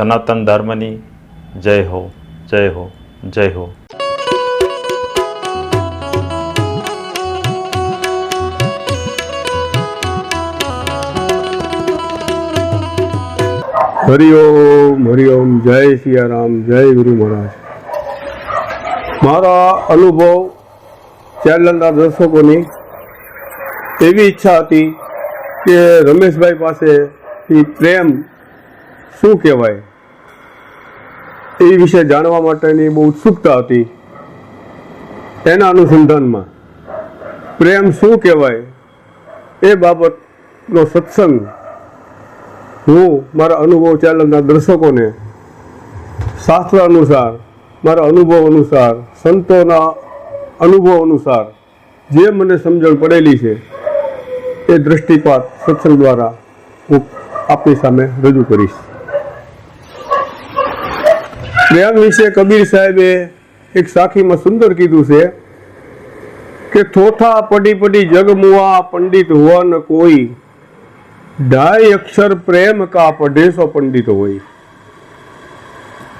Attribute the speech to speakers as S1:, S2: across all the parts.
S1: સનાતન ધર્મની જય હો જય હો જય હો.
S2: હરિઓમ હરિઓમ જય સિયારામ, જય ગુરુ મહારાજ. મારા અનુભવ ચેનલના દર્શકોની એવી ઈચ્છા હતી કે રમેશભાઈ પાસેથી પ્રેમ શું કહેવાય? એ વિશે જાણવા માટેની બહુ ઉત્સુકતા હતી. એના અનુસંધાનમાં પ્રેમ શું કહેવાય એ બાબતનો સત્સંગ હું મારા અનુભવ ચેનલના દર્શકોને શાસ્ત્ર અનુસાર, મારા અનુભવ અનુસાર, સંતોના અનુભવ અનુસાર જે મને સમજણ પડેલી છે એ દૃષ્ટિપાત સત્સંગ દ્વારા હું આપની સામે રજૂ કરીશ. પ્રેમ વિશે કબીર સાહેબે એક સાખીમાં સુંદર કીધું છે કે થોથા પડી પડી જગમુઆ પંડિત હુવા ન કોઈ ઢાઈ અક્ષર પ્રેમ કા પઢેસો પંડિત હોય.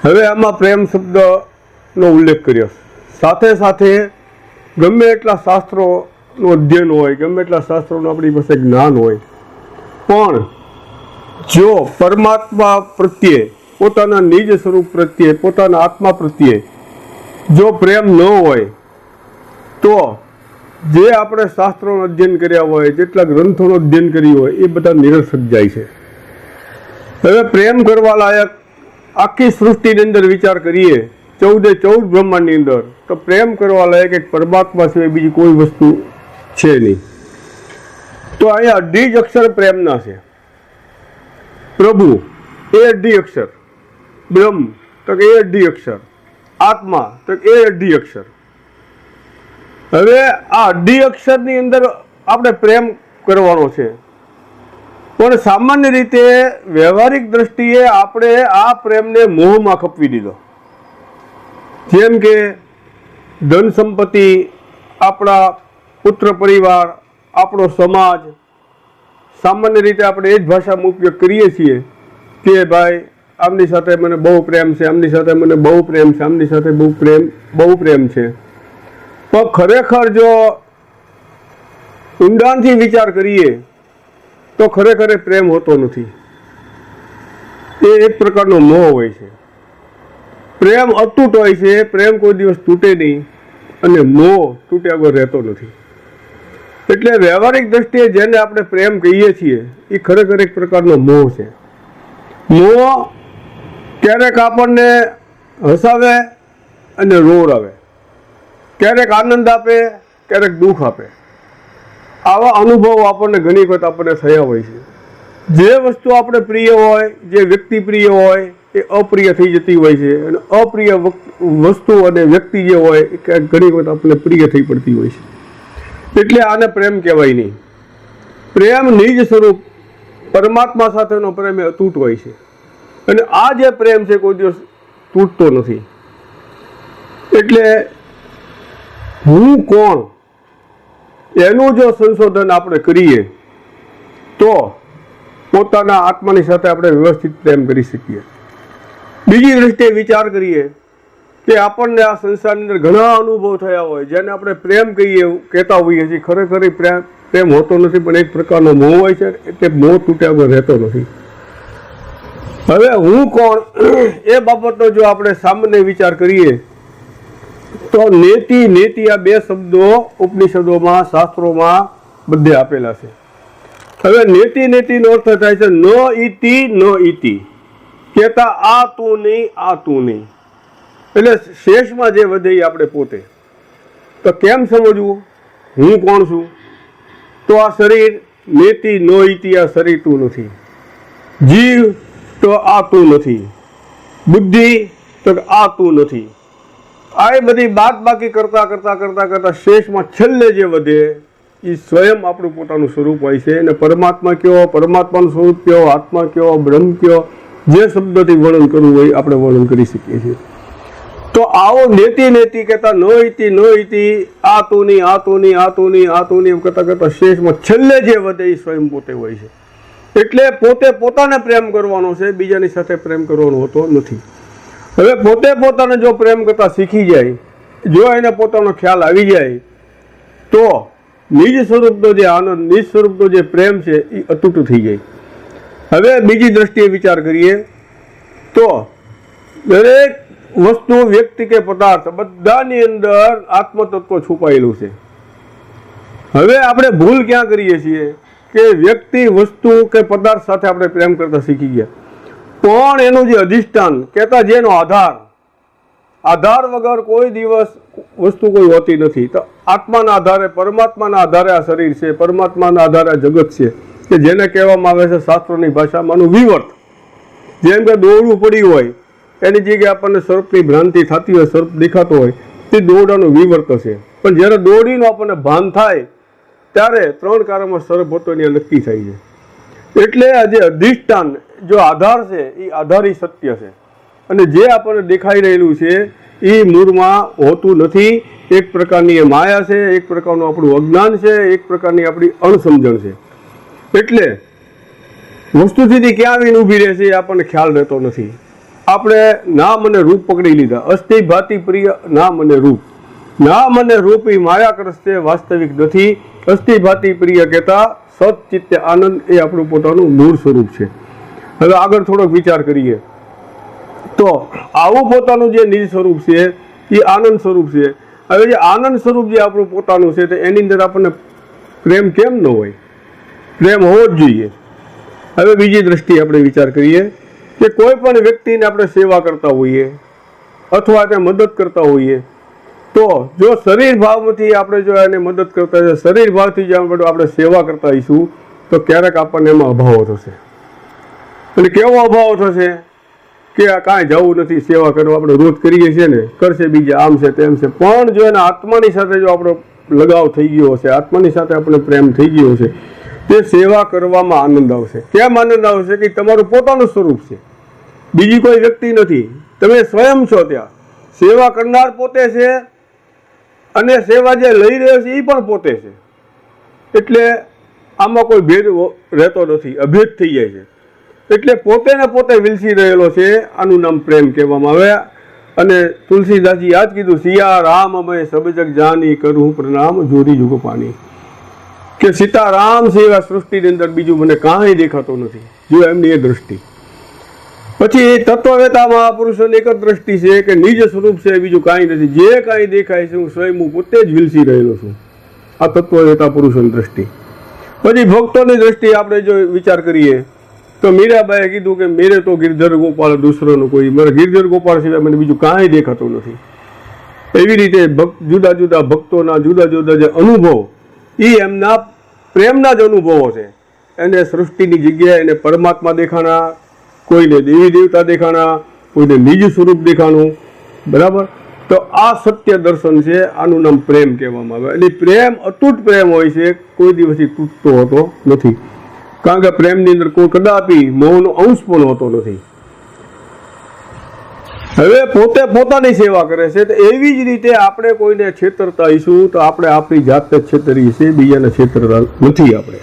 S2: હવે આમાં પ્રેમ શબ્દનો ઉલ્લેખ કર્યો. સાથે સાથે ગમે એટલા શાસ્ત્રોનું અધ્યયન હોય, ગમે એટલા શાસ્ત્રોનું આપણી પાસે જ્ઞાન હોય, પણ જો પરમાત્મા પ્રત્યે પોતાના નિજ સ્વરૂપ પ્રત્યે, પોતાના આત્મા પ્રત્યે જો પ્રેમ ન હોય, તો જે આપણે શાસ્ત્રોનું અધ્યયન કર્યા હોય, જેટલા ગ્રંથોનું અધ્યયન કર્યું હોય, એ બધા નિરર્થક જાય છે. હવે પ્રેમ કરવા લાયક આખી સૃષ્ટિની અંદર વિચાર કરીએ, ચૌદે ચૌદ બ્રહ્માંડની અંદર, તો પ્રેમ કરવા લાયક એક પરમાત્મા સિવાય બીજી કોઈ વસ્તુ છે નહીં. તો અહીંયા અઢી અક્ષર પ્રેમના છે. પ્રભુ, એ અઢી અક્ષર. બ્રહ્મ, તો કે એ અઢી અક્ષર. આત્મા, તો એ અઢી અક્ષર. હવે આ અઢી અક્ષરની અંદર આપણે પ્રેમ કરવાનો છે. પણ સામાન્ય રીતે વ્યવહારિક દ્રષ્ટિએ આપણે આ પ્રેમને મોહમાં ખપવી દીધો. જેમ કે ધન સંપત્તિ, આપણા પુત્ર પરિવાર, આપણો સમાજ. સામાન્ય રીતે આપણે એ જ ભાષામાં ઉપયોગ કરીએ છીએ કે ભાઈ આમની સાથે મને બહુ પ્રેમ છે, આમની સાથે મને બહુ પ્રેમ છે, આમની સાથે બહુ પ્રેમ બહુ પ્રેમ છે. પણ ખરેખર જો ઊંડાણથી વિચાર કરીએ, તો ખરેખર પ્રેમ હોતો નથી. એ એક પ્રકારનો મોહ હોય છે. પ્રેમ અતૂટ હોય છે, પ્રેમ કોઈ દિવસ તૂટે નહીં, અને મોહ તૂટ્યા વગર રહેતો નથી. એટલે વ્યવહારિક દ્રષ્ટિએ જેને આપણે પ્રેમ કહીએ છીએ, એ ખરેખર એક પ્રકારનો મોહ છે. મોહ ક્યારેક આપણને હસાવે અને રોડ આવે. ક્યારેક આનંદ આપે, ક્યારેક દુઃખ આપે. આવા અનુભવો આપણને ઘણી વખત આપણને થયા હોય છે. જે વસ્તુ આપણે પ્રિય હોય, જે વ્યક્તિ પ્રિય હોય, એ અપ્રિય થઈ જતી હોય છે. અને અપ્રિય વસ્તુ અને વ્યક્તિ જે હોય, એ ઘણી વખત આપણને પ્રિય થઈ પડતી હોય છે. એટલે આને પ્રેમ કહેવાય નહીં. પ્રેમ નિજ સ્વરૂપ પરમાત્મા સાથેનો પ્રેમ એ અતૂટ હોય છે. અને આ જે પ્રેમ છે કોઈ દિવસ તૂટતો નથી. એટલે હું કોણ? એનું જો સંશોધન આપણે કરીએ, તો પોતાના આત્માની સાથે આપણે વ્યવસ્થિત પ્રેમ કરી શકીએ. બીજી દ્રષ્ટિએ વિચાર કરીએ કે આપણને આ સંસારની અંદર ઘણા અનુભવ થયા હોય, જેને આપણે પ્રેમ કહીએ, કહેતા હોઈએ છીએ. ખરેખર પ્રેમ પ્રેમ હોતો નથી, પણ એક પ્રકારનો મોહ હોય છે એટલે મોહ તૂટ્યા વગર રહેતો નથી. હવે હું કોણ? એ બાબતનો જો આપણે સામાન્ય વિચાર કરીએ, તો નેતિ નેતિ આ બે શબ્દો ઉપનિષદોમાં, શાસ્ત્રોમાં બધે આપેલા છે. હવે નેતિ, નેતિનો અર્થ થાય છે ન ઈતિ ન ઈતિ. કહેતા આ તું નહીં, આ તું નહીં. એટલે શેષમાં જે વધે આપણે પોતે. તો કેમ સમજવું? હું કોણ છું? તો આ શરીર નેતિ, નો ઈતિ, આ શરીર તું નથી. જીવ તો આ તું નથી. બુદ્ધિ તો કે આ તું નથી. આ એ બધી બાદ બાકી કરતા કરતા કરતા કરતા શેષમાં છેલ્લે જે વધે એ સ્વયં આપણું પોતાનું સ્વરૂપ હોય છે. અને પરમાત્મા કયો, પરમાત્માનું સ્વરૂપ કયો, આત્મા કયો, બ્રહ્મ કયો, જે શબ્દથી વર્ણન કરવું હોય આપણે વર્ણન કરી શકીએ છીએ. તો આવો નેતી નેતી કહેતા ન ઇતિ ન ઇતિ આ તું નહીં આ તું નહીં આ તું નહીં આ તું નહીં એમ કરતા કરતા શેષમાં છેલ્લે જે વધે એ સ્વયં પોતે હોય છે. એટલે પોતે પોતાને પ્રેમ કરવાનો છે, બીજાની સાથે પ્રેમ કરવાનો હોતો નથી. હવે પોતે પોતાને જો પ્રેમ કરતા શીખી જાય, જો એને પોતાનો ખ્યાલ આવી જાય, તો નિજ સ્વરૂપનો જે આનંદ, નિજ સ્વરૂપનો જે પ્રેમ છે, એ અતૂટ થઈ જાય. હવે બીજી દ્રષ્ટિએ વિચાર કરીએ, તો દરેક વસ્તુ, વ્યક્તિ કે પદાર્થ બધાની અંદર આત્મતત્વ છુપાયેલું છે. હવે આપણે ભૂલ ક્યાં કરીએ છીએ? કે વ્યક્તિ, વસ્તુ કે પદાર્થ સાથે આપણે પ્રેમ કરતા શીખી ગયા. પણ એનું જે અધિષ્ઠાન, કહેતા જેનો આધાર આધાર વગર કોઈ દિવસ વસ્તુ કોઈ હોતી નથી. તો આત્માના આધારે, પરમાત્માના આધારે આ શરીર છે, પરમાત્માના આધારે આ જગત છે, કે જેને કહેવામાં આવે છે શાસ્ત્રોની ભાષામાંનું વિવર્ત. જેમ કે દોરડું પડ્યું હોય, એની જગ્યાએ આપણને સર્પની ભ્રાંતિ થતી હોય સર્પ દેખાતો હોય, તે દોરડાનું વિવર્ત છે પણ જ્યારે દોરડીનું આપણને ભાન થાય ત્યારે ત્રણ કારોમાં સર્વભૂતોની નક્કી થઈ છે. એટલે આ જે અધિષ્ઠાન જો આધાર છે એ આધારી સત્ય છે. અને જે આપણને દેખાઈ રહેલું છે એ મૂળમાં હોતું નથી. એક પ્રકારની એ માયા છે, એક પ્રકારનું આપણું અજ્ઞાન છે, એક પ્રકારની આપણી અણસમજણ છે. એટલે વસ્તુથી ક્યાં આવીને ઊભી રહેશે એ આપણને ખ્યાલ રહેતો નથી. આપણે નામ અને રૂપ પકડી લીધા. અસ્થિ ભાતિ પ્રિય નામ અને રૂપ. નામ અને રૂપ એ માયા કરશે વાસ્તવિક નથી. અસ્થિ પ્રિય કહેતા સચિત્ત આનંદ એ આપણું પોતાનું મૂળ સ્વરૂપ છે. હવે આગળ થોડોક વિચાર કરીએ. તો આવું પોતાનું જે નિજ સ્વરૂપ છે, એ આનંદ સ્વરૂપ છે. હવે જે આનંદ સ્વરૂપ જે આપણું પોતાનું છે, તો એની અંદર આપણને પ્રેમ કેમ ન હોય? પ્રેમ હોવો જ જોઈએ. હવે બીજી દ્રષ્ટિએ આપણે વિચાર કરીએ કે કોઈ પણ વ્યક્તિને આપણે સેવા કરતા હોઈએ, અથવા તે મદદ કરતા હોઈએ તો જો શરીર ભાવમાંથી આપણે જો એને મદદ કરતા શરીર ભાવથી જો આપણે આપણે સેવા કરતા હોઈશું, તો ક્યારેક આપણને એમાં અભાવો થશે. અને કેવો અભાવ થશે? કે આ કાંઈ જવું નથી, સેવા કરવા આપણે રોજ કરીએ છીએ ને, કરશે બીજા, આમ છે તેમ છે. પણ જો એના આત્માની સાથે જો આપણો લગાવ થઈ ગયો હશે, આત્માની સાથે આપણે પ્રેમ થઈ ગયો હશે, તે સેવા કરવામાં આનંદ આવશે. કેમ આનંદ આવશે? કે તમારું પોતાનું સ્વરૂપ છે. બીજી કોઈ વ્યક્તિ નથી. તમે સ્વયં છો ત્યાં. સેવા કરનાર પોતે છે અને સેવા જે લઈ રહ્યો છે એ પણ પોતે છે. એટલે આમાં કોઈ ભેદ રહેતો નથી, અભેદ થઈ જાય છે. એટલે પોતે ને પોતે વિલસી રહેલો છે, આનું નામ પ્રેમ કહેવામાં આવે. અને તુલસીદાસજી યાદ કીધું સિયા રામ અમે સબજગ જાની કરું પ્રણામ જોરી જુગ પાણી. કે સીતારામ છે સૃષ્ટિની અંદર બીજું મને કાંઈ દેખાતું નથી, જો એમની એ દ્રષ્ટિ. પછી તત્વવેતા મહાપુરુષોની એક જ દ્રષ્ટિ છે કે નિજ સ્વરૂપ છે, બીજું કાંઈ નથી. જે કાંઈ દેખાય છે, હું સ્વયં હું પોતે જ વિલસી રહેલો છું. આ તત્વવેતા પુરુષોની દ્રષ્ટિ. પછી ભક્તોની દ્રષ્ટિ આપણે જો વિચાર કરીએ, તો મીરાબાઈએ કીધું કે મેરે તો ગિરધર ગોપાલ દૂસરોનું કોઈ, મારે ગિરધર ગોપાલ સિવાય મને બીજું કાંઈ દેખાતું નથી. એવી રીતે ભક્ત, જુદા જુદા ભક્તોના જુદા જુદા જે અનુભવ, એ એમના પ્રેમના જ અનુભવો છે. એને સૃષ્ટિની જગ્યાએ એને પરમાત્મા દેખાણા કોઈને દેવી દેવતા દેખાણા, કોઈને નિજ સ્વરૂપ દેખાણું, બરાબર? તો આ સત્ય દર્શન છે, આનું નામ પ્રેમ કહેવામાં આવે. એટલે પ્રેમ, અતૂટ પ્રેમ હોય છે, કોઈ દિવસથી તૂટતો હોતો નથી. કારણ કે પ્રેમની અંદર કોઈ કદાપી મોહનો અંશ પણ હોતો નથી. હવે પોતે પોતાની સેવા કરે છે, તો એવી જ રીતે આપણે કોઈને છેતરતા આવીશું તો આપણે આપણી જાતને જ છેતરીએ છીએ, બીજાને છેતરતા નથી આપણે.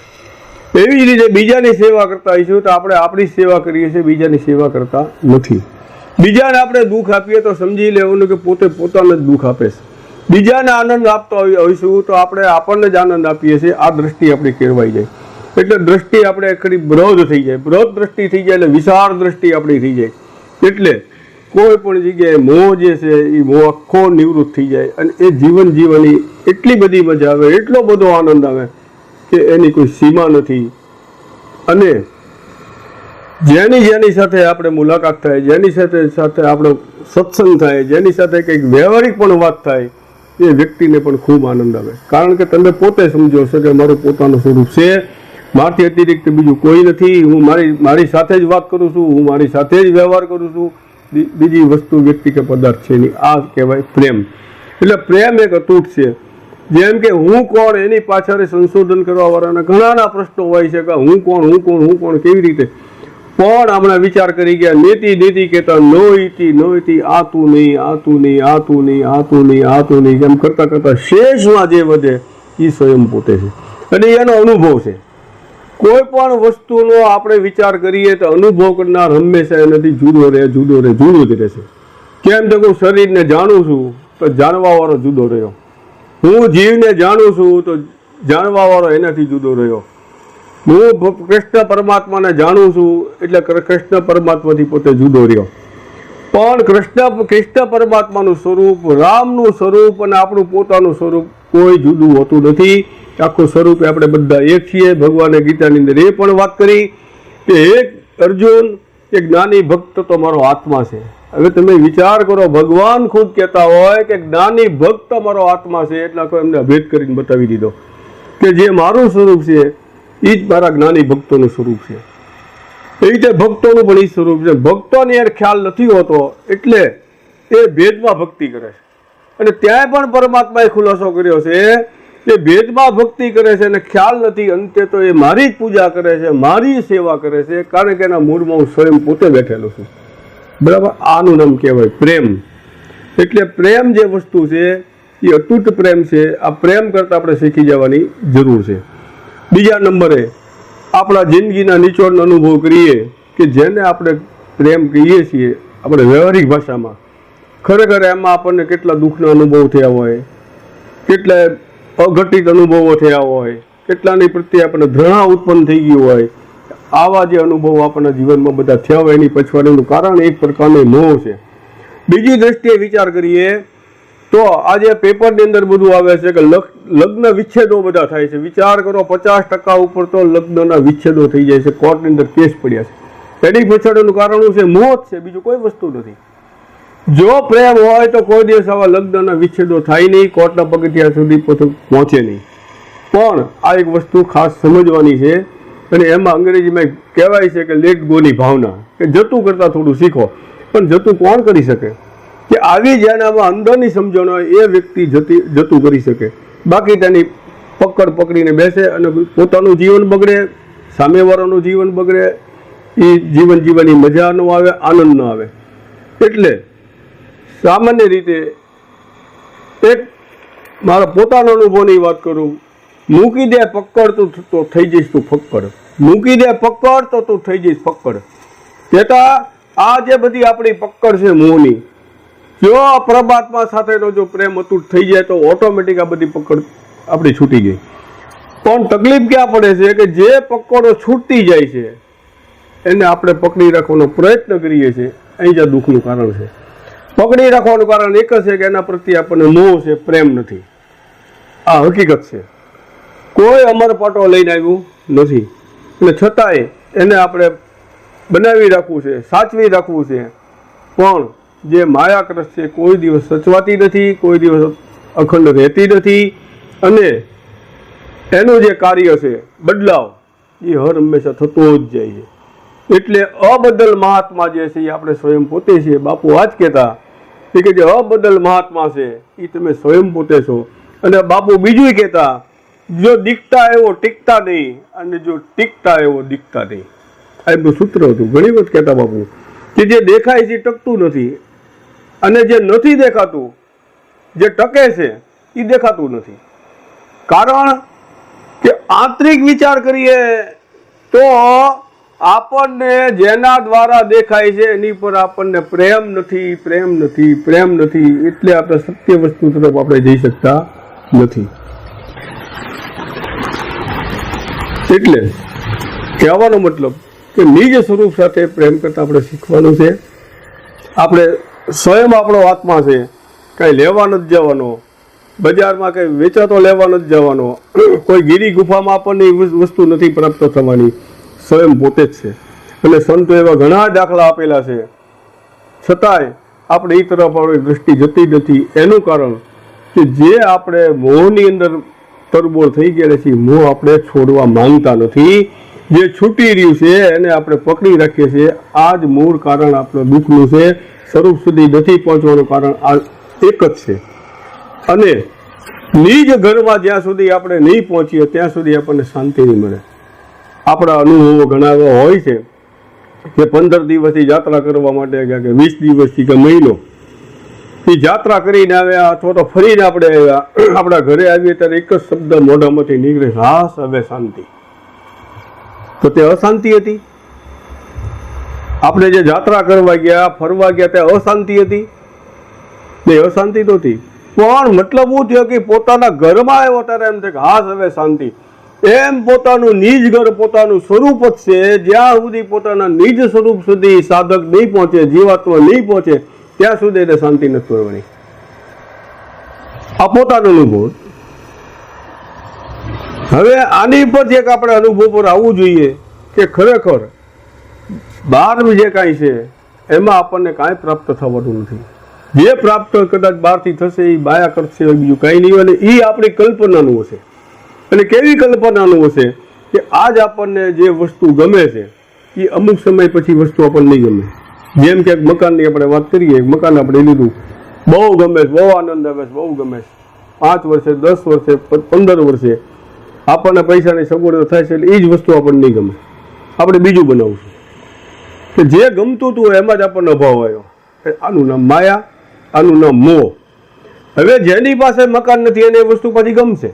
S2: એવી જ રીતે બીજાની સેવા કરતા હઈશું તો આપણે આપણી સેવા કરીએ છીએ, બીજાની સેવા કરતા નથી. બીજાને આપણે દુઃખ આપીએ તો સમજી લેવાનું કે પોતે પોતાને જ દુઃખ આપે છે. બીજાને આનંદ આપતા હોઈશું તો આપણે આપણને જ આનંદ આપીએ છીએ. આ દ્રષ્ટિ આપણી કેળવાઈ જાય. એટલે દ્રષ્ટિ આપણે ખરી બ્રોધ થઈ જાય. બ્રોધ દ્રષ્ટિ થઈ જાય એટલે વિશાળ દ્રષ્ટિ આપણી થઈ જાય. એટલે કોઈ પણ જગ્યાએ મોહ જે છે એ મોહ આખો નિવૃત્ત થઈ જાય અને એ જીવન જીવવાની એટલી બધી મજા આવે, એટલો બધો આનંદ આવે કે એની કોઈ સીમા નથી. અને જેની જેની સાથે આપણે મુલાકાત થાય, જેની સાથે સાથે આપણો સત્સંગ થાય, જેની સાથે કંઈક વ્યવહારિક પણ વાત થાય, એ વ્યક્તિને પણ ખૂબ આનંદ આવે. કારણ કે તમે પોતે સમજો છો કે મારું પોતાનું સ્વરૂપ છે. મારથી અતિરિક્ત બીજું કોઈ નથી. હું મારી મારી સાથે જ વાત કરું છું. હું મારી સાથે જ વ્યવહાર કરું છું. બીજી વસ્તુ વ્યક્તિ કે પદાર્થ છે એની. આ કહેવાય પ્રેમ. એટલે પ્રેમ એક અતૂટ છે. જેમ કે હું કોણ એની પાછળ સંશોધન કરવા વાળાના ઘણાના પ્રશ્નો હોય છે કે હું કોણ હું કોણ હું કોણ, કેવી રીતે? પણ હમણાં વિચાર કરી ગયા, નીતિ નીતિ કહેતા નો ઇતિ નો ઇતિ આતું નહીં આતું નહીં આતું નહીં આતું નહીં આતું નહીં. એમ કરતા કરતા શેષમાં જે વધે એ સ્વયં પોતે છે. અને એનો અનુભવ છે. કોઈ પણ વસ્તુનો આપણે વિચાર કરીએ તો અનુભવ કરનાર હંમેશા એનાથી જુદો રહે જુદો રહે, જુદો જ રહેશે. કેમ તો હું શરીરને જાણું છું, તો જાણવાવાળો જુદો રહ્યો. હું જીવને જાણું છું, તો જાણવાવાળો એનાથી જુદો રહ્યો. હું કૃષ્ણ પરમાત્માને જાણું છું, એટલે કૃષ્ણ પરમાત્માથી પોતે જુદો રહ્યો. પણ કૃષ્ણ કૃષ્ણ પરમાત્માનું સ્વરૂપ, રામનું સ્વરૂપ અને આપણું પોતાનું સ્વરૂપ કોઈ જુદું હોતું નથી. આખું સ્વરૂપે આપણે બધા એક છીએ. ભગવાને ગીતાની અંદર એ પણ વાત કરી કે, એક અર્જુન, એક જ્ઞાની ભક્ત તો મારો આત્મા છે. હવે તમે વિચાર કરો, ભગવાન ખુદ કહેતા હોય કે જ્ઞાની ભક્ત મારો આત્મા છે એટલે આખો એમને ભેદ કરીને બતાવી દીધો કે જે મારું સ્વરૂપ છે એ જ મારા જ્ઞાની ભક્તોનું સ્વરૂપ છે. એ રીતે ભક્તોનું પણ એ સ્વરૂપ છે. ભક્તોને યાર ખ્યાલ નથી હોતો, એટલે એ ભેદમાં ભક્તિ કરે છે. અને ત્યાંય પણ પરમાત્માએ ખુલાસો કર્યો છે કે ભેદમાં ભક્તિ કરે છે અને ખ્યાલ નથી, અંતે તો એ મારી જ પૂજા કરે છે, મારી સેવા કરે છે, કારણ કે એના મૂળમાં હું સ્વયં પોતે બેઠેલો છું. બરાબર? આનું નામ કહેવાય પ્રેમ. એટલે પ્રેમ જે વસ્તુ છે, એ અતૂટ પ્રેમ છે. આ પ્રેમ કરતાં આપણે શીખી જવાની જરૂર છે. બીજા નંબરે, આપણા જિંદગીના નિચોડનો અનુભવ કરીએ કે જેને આપણે પ્રેમ કહીએ છીએ, આપણે વ્યવહારિક ભાષામાં. ખરેખર એમાં આપણને કેટલા દુઃખના અનુભવ થયા હોય, કેટલા અઘટિત અનુભવો થયા હોય, કેટલાની પ્રત્યે આપણને ઘૃણા ઉત્પન્ન થઈ ગયું હોય આવા જે અનુભવો આપણા જીવનમાં બધા થયા હોય એની પછવાડીનું કારણ એક પ્રકારનો મોહ છે. બીજી દ્રષ્ટિએ વિચાર કરીએ તો આજે પેપરની અંદર બધું આવે છે કે લગ- લગ્ન વિચ્છેદો બધા થાય છે. વિચાર કરો, પચાસ ટકા ઉપર તો લગ્નના વિચ્છેદો થઈ જાય છે. કોર્ટની અંદર કેસ પડ્યા છે. એની પછાડીનું કારણ છે, મોહ છે. બીજું કોઈ વસ્તુ નથી. જો પ્રેમ હોય તો કોઈ દિવસ આવા લગ્નના વિચ્છેદો થાય નહીં, કોર્ટના પગથિયા સુધી પહોંચે નહીં. પણ આ એક વસ્તુ ખાસ સમજવાની છે અને એમાં અંગ્રેજીમાં કહેવાય છે કે લેટ ગોની ભાવના. કે જતું કરતાં થોડું શીખો. પણ જતું કોણ કરી શકે? કે આવી જેનામાં અંદરની સમજણ હોય એ વ્યક્તિ જતી, જતું કરી શકે. બાકી તેની પકડ પકડીને બેસે અને પોતાનું જીવન બગડે, સામેવાળાનું જીવન બગડે, એ જીવન જીવવાની મજા ન આવે, આનંદ ન આવે. એટલે સામાન્ય રીતે એક મારા પોતાના અનુભવની વાત કરું મૂકી દે, પકડ તું, તો થઈ જઈશ તું ફક્કડ. મૂકી દે, પકડ તો તું થઈ જઈશ ફક્કડ. કહેતા આ જે બધી આપણી પકડ છે મોહની, જો આ પરમાત્મા સાથેનો જો પ્રેમ અતૂટ થઈ જાય તો ઓટોમેટિક આ બધી પકડ આપણી છૂટી ગઈ. પણ તકલીફ ક્યાં પડે છે કે જે પકડો છૂટતી જાય છે, એને આપણે પકડી રાખવાનો પ્રયત્ન કરીએ છીએ. અહીં જ દુઃખનું કારણ છે. પકડી રાખવાનું કારણ એક જ છે કે એના પ્રત્યે આપણને મોહ છે, પ્રેમ નથી. આ હકીકત છે. કોઈ અમરપાટો લઈને આવ્યું નથી. એટલે છતાંય એને આપણે બનાવી રાખવું છે, સાચવી રાખવું છે. પણ જે માયાકૃત છે, કોઈ દિવસ સચવાતી નથી, કોઈ દિવસ અખંડ રહેતી નથી. અને એનું જે કાર્ય છે, બદલાવ, એ હર હંમેશા થતો જ જાય છે. એટલે અબદલ મહાત્મા જે છે, એ આપણે સ્વયં પોતે છીએ. બાપુ આ જ કહેતા કે જે અબદલ મહાત્મા છે, એ તમે સ્વયં પોતે છો. અને બાપુ બીજું કહેતા જો દીખતા એવો, ટીકતા નહીં. અને જો ટીકતા એવો, દીખતા નહીં. આ એમનું સૂત્ર હતું. ઘણી વખત કહેતા બાપુ, કે જે દેખાય છે ટકતું નથી. અને જે નથી દેખાતું, જે ટકે છે, એ દેખાતું નથી. કારણ કે આંતરિક વિચાર કરીએ, તો આપણને જેના દ્વારા દેખાય છે, એની પર આપણને પ્રેમ નથી પ્રેમ નથી પ્રેમ નથી. એટલે આપણે સત્ય વસ્તુ તરફ આપણે જઈ શકતા નથી. એટલે કહેવાનો મતલબ કે નિજ સ્વરૂપ સાથે પ્રેમ કરતા આપણે શીખવાનું છે. આપણે સ્વયં આપણો આત્મા છે, કંઈ લેવા નથી જવાનો, બજારમાં કંઈ વેચાતો લેવા નથી જવાનો, કોઈ ગીરી ગુફામાં આપણને વસ્તુ નથી પ્રાપ્ત થવાની. સ્વયં પોતે જ છે. એટલે સંતો એવા ઘણા દાખલા આપેલા છે. છતાંય આપણે એ તરફ આપણી દૃષ્ટિ જતી નથી. એનું કારણ કે જે આપણે મોહની અંદર તરબોળ થઈ ગયા છે. મોહ આપણે છોડવા માંગતા નથી. જે છૂટી રહ્યું છે એને આપણે પકડી રાખીએ છીએ. આ જ મૂળ કારણ આપણું દુઃખનું છે. સ્વરૂપ સુધી નથી પહોંચવાનું કારણ આ એક જ છે. અને નિજ ઘરમાં જ્યાં સુધી આપણે નહીં પહોંચીએ, ત્યાં સુધી આપણને શાંતિ નહીં મળે. આપણા અનુભવો ઘણા એવા હોય છે કે પંદર દિવસથી યાત્રા કરવા માટે ગયા કે વીસ દિવસથી કે મહિનો એ યાત્રા કરીને આવ્યા, અથવા તો ફરીને આપણે આવ્યા. આપણા ઘરે આવીએ ત્યારે એક જ શબ્દ મોઢામાંથી નીકળે હાસ હવે શાંતિ. તો તે અશાંતિ હતી? આપણે જે જાત્રા કરવા ગયા, ફરવા ગયા, તે અશાંતિ હતી? તે અશાંતિ નહોતી પણ મતલબ હું થયો કે પોતાના ઘરમાં આવ્યો ત્યારે એમ થાય કે હાસ હવે શાંતિ. એમ પોતાનું નિજ ઘર, પોતાનું સ્વરૂપ જ છે. જ્યાં સુધી પોતાના નિજ સ્વરૂપ સુધી સાધક નહીં પહોંચે, જીવાત્મા નહીં પહોંચે ત્યાં સુધી એને શાંતિ નથી મળવાની આ પોતાનો અનુભવ. હવે આની પર એક આપણે અનુભવ પર આવવું જોઈએ કે ખરેખર બહાર જે કાંઈ છે, એમાં આપણને કાંઈ પ્રાપ્ત થવાનું નથી. જે પ્રાપ્ત કદાચ બહારથી થશે એ બાયા કરશે, બીજું કાંઈ નહીં અને એ આપણી કલ્પનાનું હશે. અને કેવી કલ્પનાનું હશે કે આજ આપણને જે વસ્તુ ગમે છે એ અમુક સમય પછી વસ્તુ આપણને નહીં ગમે. જેમ કે મકાનની આપણે વાત કરીએ મકાન આપણે લીધું. બહુ ગમે છે, બહુ આનંદ આવે છે, બહુ ગમે છે. પાંચ વર્ષે, દસ વર્ષે પંદર વર્ષે આપણને પૈસાની સગવડ થાય છે એટલે એ જ વસ્તુ આપણને નહીં ગમે. આપણે બીજું બનાવશું. કે જે ગમતું હતું એમાં જ આપણને અભાવ આવ્યો. આનું નામ માયા, આનું નામ મોહ. હવે જેની પાસે મકાન નથી એને એ વસ્તુ પછી ગમશે.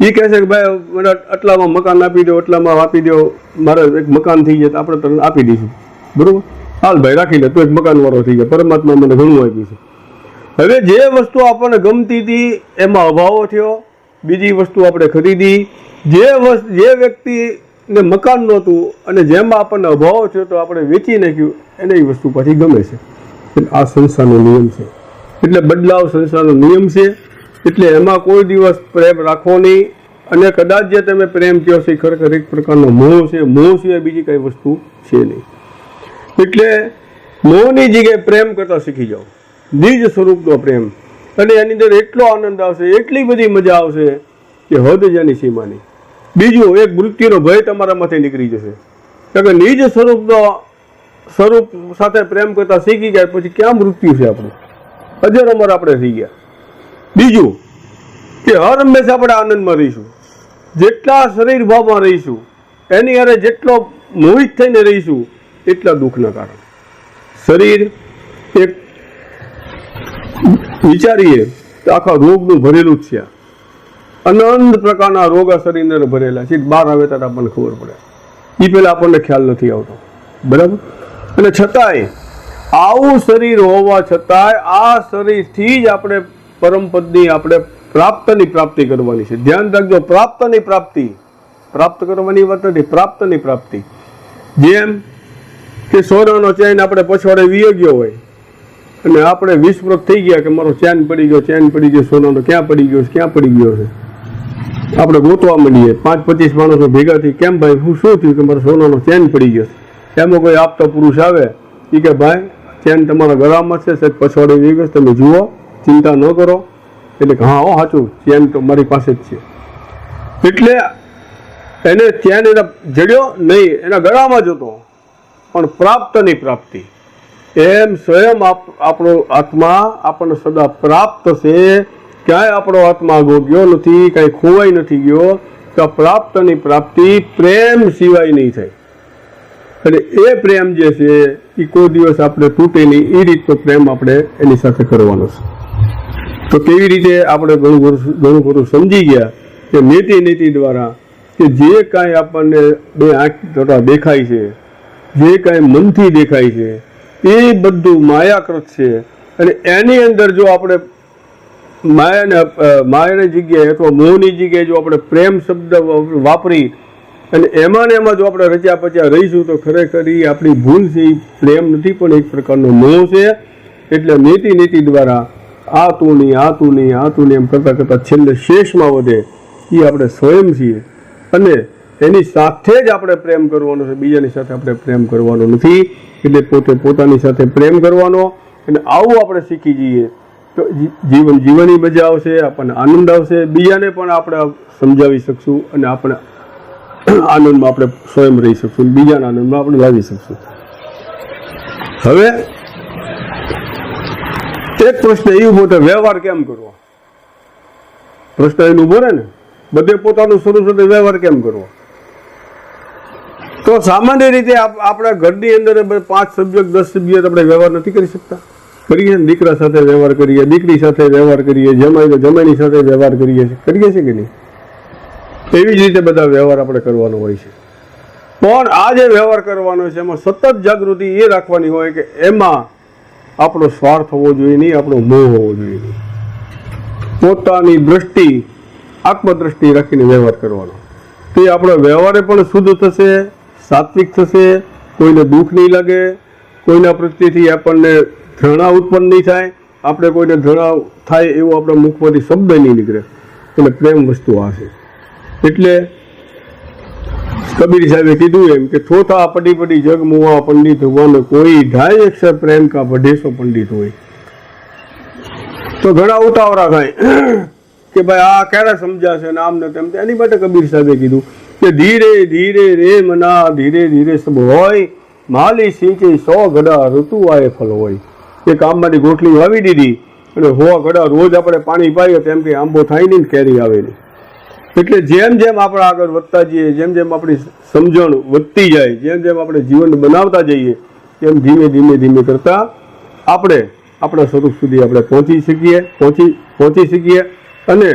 S2: એ કહે છે કે ભાઈ, મને આટલામાં મકાન આપી દો, આટલામાં આપી દો. મારે એક મકાન થઈ જાય તો આપણે તને આપી દઈશું. બરોબર? હાલ ભાઈ, રાખી લે, તો એક મકાન વાળો થઈ ગયા. પરમાત્મા મને ઘણું આપ્યું છે. હવે જે વસ્તુ આપણને ગમતી હતી, એમાં અભાવો થયો. બીજી વસ્તુ આપણે ખરીદી. જે વસ્તુ જે વ્યક્તિને મકાન નહોતું અને જેમાં આપણને અભાવ થયો તો આપણે વેચી નાખ્યું, એને એ વસ્તુ પાછી ગમે છે. આ સંસ્થાનો નિયમ છે. એટલે બદલાવ સંસ્થાનો નિયમ છે. એટલે એમાં કોઈ દિવસ પ્રેમ રાખવો નહીં. અને કદાચ જે તમે પ્રેમ કહો છો એ ખરેખર એક પ્રકારનો મોહ છે. મોહ સિવાય બીજી કઈ વસ્તુ છે નહીં. એટલે મોહની જગ્યાએ પ્રેમ કરતા શીખી જાઓ. નિજ સ્વરૂપનો પ્રેમ. અને એની અંદર એટલો આનંદ આવશે, એટલી બધી મજા આવશે કે હદ જેની સીમાની. બીજું, એક મૃત્યુનો ભય તમારામાંથી નીકળી જશે. કારણ કે નિજ સ્વરૂપનો સ્વરૂપ સાથે પ્રેમ કરતા શીખી ગયા પછી ક્યાં મૃત્યુ છે આપણું? અજર અમર આપણે થઈ ગયા. બીજું, કે હર હંમેશા આપણે આનંદમાં રહીશું. જેટલા શરીર ભાવમાં રહીશું, એની અરે જેટલો મોહિત થઈને રહીશું એટલા દુઃખના કારણ. શરીર એક વિચારીએ તો આખા રોગનું ભરેલું જ છે. અનંત પ્રકારના રોગ આ શરીરની અંદર ભરેલા છે. બહાર આવે ત્યારે આપણને ખબર પડે. એ પહેલાં આપણને ખ્યાલ નથી આવતો. બરાબર? અને છતાંય આવું શરીર હોવા છતાંય આ શરીરથી જ આપણે પરમપદની આપણે પ્રાપ્તની પ્રાપ્તિ કરવાની છે. ધ્યાન રાખજો, પ્રાપ્તની પ્રાપ્તિ. પ્રાપ્ત કરવાની વાત નથી, પ્રાપ્તની પ્રાપ્તિ. જેમ કે સોનાનો ચેન આપણે પછવાડે વીયો ગયો હોય. અને આપણે વિસ્મૃત થઈ ગયા કે મારો ચેન પડી ગયો ચેન પડી ગયો, સોનાનો ક્યાં પડી ગયો ક્યાં પડી ગયો છે. આપણે ગોતવા માંડીએ. પાંચ પચીસ માણસો ભેગા થઈ કેમ ભાઈ, હું શું થયું કે મારો સોનાનો ચેન પડી ગયો છે? એમાં કોઈ આપતો પુરુષ આવે? એ કે ભાઈ ચેન તમારા ગળામાં છે, સાહેબ, પછવાડે વી ગયો તમે જુઓ, ચિંતા ન કરો. એટલે હા, હો, સાચું ચેન તો મારી પાસે જ છે. એટલે એને ચેન એના જડ્યો નહીં, એના ગળામાં જ હતો. પણ પ્રાપ્તની પ્રાપ્તિ. એમ સ્વયં આપણો આત્મા આપણને સદા પ્રાપ્ત છે. ક્યાંય આપણો આત્મા ગોગ્યો નથી કાંઈ ખોવાઈ નથી ગયો, તો પ્રાપ્તની પ્રાપ્તિ પ્રેમ સિવાય નહીં થાય. અને એ પ્રેમ જે છે, એ કોઈ દિવસ આપણે તૂટે નહીં. એ રીતનો પ્રેમ આપણે એની સાથે કરવાનો છે. તો કેવી રીતે આપણે ઘણું બધું ઘણું બધું સમજી ગયા કે નીતિ નીતિ દ્વારા કે જે કાંઈ આપણને બે આંખ દેખાય છે જે કાંઈ મનથી દેખાય છે, એ બધું માયાકૃત છે. અને એની અંદર જો આપણે માયાને માયાની જગ્યાએ અથવા મોહની જગ્યાએ જો આપણે પ્રેમ શબ્દ વાપરી અને એમાં ને એમાં જો આપણે રચ્યા પચ્યા રહીશું તો ખરેખર એ આપણી ભૂલ છે એ પ્રેમ નથી, પણ એક પ્રકારનો મોહ છે. એટલે નીતિ નીતિ દ્વારા આ તું નહીં, આ તું નહીં, આ તું નહીં એમ કરતાં કરતાં છેલ્લે શેષમાં વધે. એ આપણે સ્વયં છીએ. અને એની સાથે જ આપણે પ્રેમ કરવાનો છે, બીજાની સાથે આપણે પ્રેમ કરવાનો નથી. એટલે પોતે પોતાની સાથે પ્રેમ કરવાનો અને આવું આપણે શીખી જઈએ. તો જીવન જીવનની મજા આવશે, આપણને આનંદ આવશે. બીજાને પણ આપણે સમજાવી શકશું અને આપણે આનંદમાં આપણે સ્વયં રહી શકશું બીજાના આનંદમાં આપણે લાવી શકશું. હવે એક પ્રશ્ન એ ઊભો થાય, વ્યવહાર કેમ કરવો? પ્રશ્ન એનું ઊભો રહે ને? બધે પોતાનું સ્વરૂપ સાથે વ્યવહાર કેમ કરવો? તો સામાન્ય રીતે આપ- આપણા ઘરની અંદર પાંચ સભ્યો દસ સભ્યો આપણે વ્યવહાર નથી કરી શકતા. કરીએ દીકરા સાથે વ્યવહાર કરીએ, દીકરી સાથે વ્યવહાર કરીએ જમાઈ જમાઈની સાથે વ્યવહાર કરીએ છીએ. કરીએ છીએ કે નહીં? એવી જ રીતે બધા વ્યવહાર આપણે કરવાનો હોય છે. પણ આ જે વ્યવહાર કરવાનો છે, એમાં સતત જાગૃતિ એ રાખવાની હોય કે એમાં આપણો સ્વાર્થ હોવો જોઈએ નહીં, આપણો મોહ હોવો જોઈએ નહીં. પોતાની દ્રષ્ટિ, આત્મદ્રષ્ટિ રાખીને વ્યવહાર કરવાનો. તે આપણો વ્યવહારે પણ શુદ્ધ થશે સાત્વિક થશે, કોઈને દુઃખ નહીં લાગે, કોઈના પ્રત્યેથી આપણને ઘૃણા ઉત્પન્ન નહીં થાય, આપણે કોઈને ઘૃણા થાય એવો આપણા મુખમાંથી શબ્દ નહીં નીકળે. એટલે પ્રેમ વસ્તુ આ છે. એટલે કબીર સાહેબે કીધું એમ કે થોથા પડી પડી જગ મુવા પંડિત હોવાનો કોઈ ઢાઈ અક્ષર પ્રેમ કા બઢેસો પંડિત હોય. તો ઘણા ઉતાવળા થાય કે ભાઈ આ ક્યારે સમજાશે ને આમ ને તેમ. એની માટે કબીર સાહેબે કીધું કે ધીરે ધીરે રે મના, ધીરે ધીરે સબ હોય. માલી સિંચે સો ગડા ઋતુ આએ ફલ હોય. એ કામમાંની ગોટલી વાવી દીધી. અને હોવા ગડા રોજ આપણે પાણી પાઈએ તેમ કે આંબો થાય નહીં કેરી આવે નહીં. એટલે જેમ જેમ આપણે આગળ વધતા જઈએ, જેમ જેમ આપણી સમજણ વધતી જાય, જેમ જેમ આપણે જીવન બનાવતા જઈએ, તેમ ધીમે ધીમે ધીમે કરતાં આપણે આપણા સ્વરૂપ સુધી આપણે પહોંચી શકીએ, પહોંચી પહોંચી શકીએ અને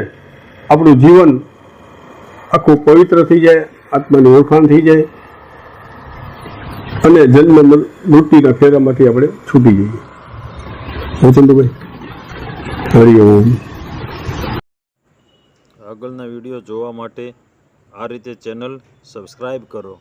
S2: આપણું જીવન આખું પવિત્ર થઈ જાય, આત્માની ઓળખાણ થઈ જાય અને જન્મ મૃત્યુના ફેરામાંથી આપણે છૂટી જઈએ. ચંદુભાઈ? હરિઓમ
S1: આગળના વીડિયો જોવા માટે આ રીતે ચેનલ સબસ્ક્રાઈબ કરો.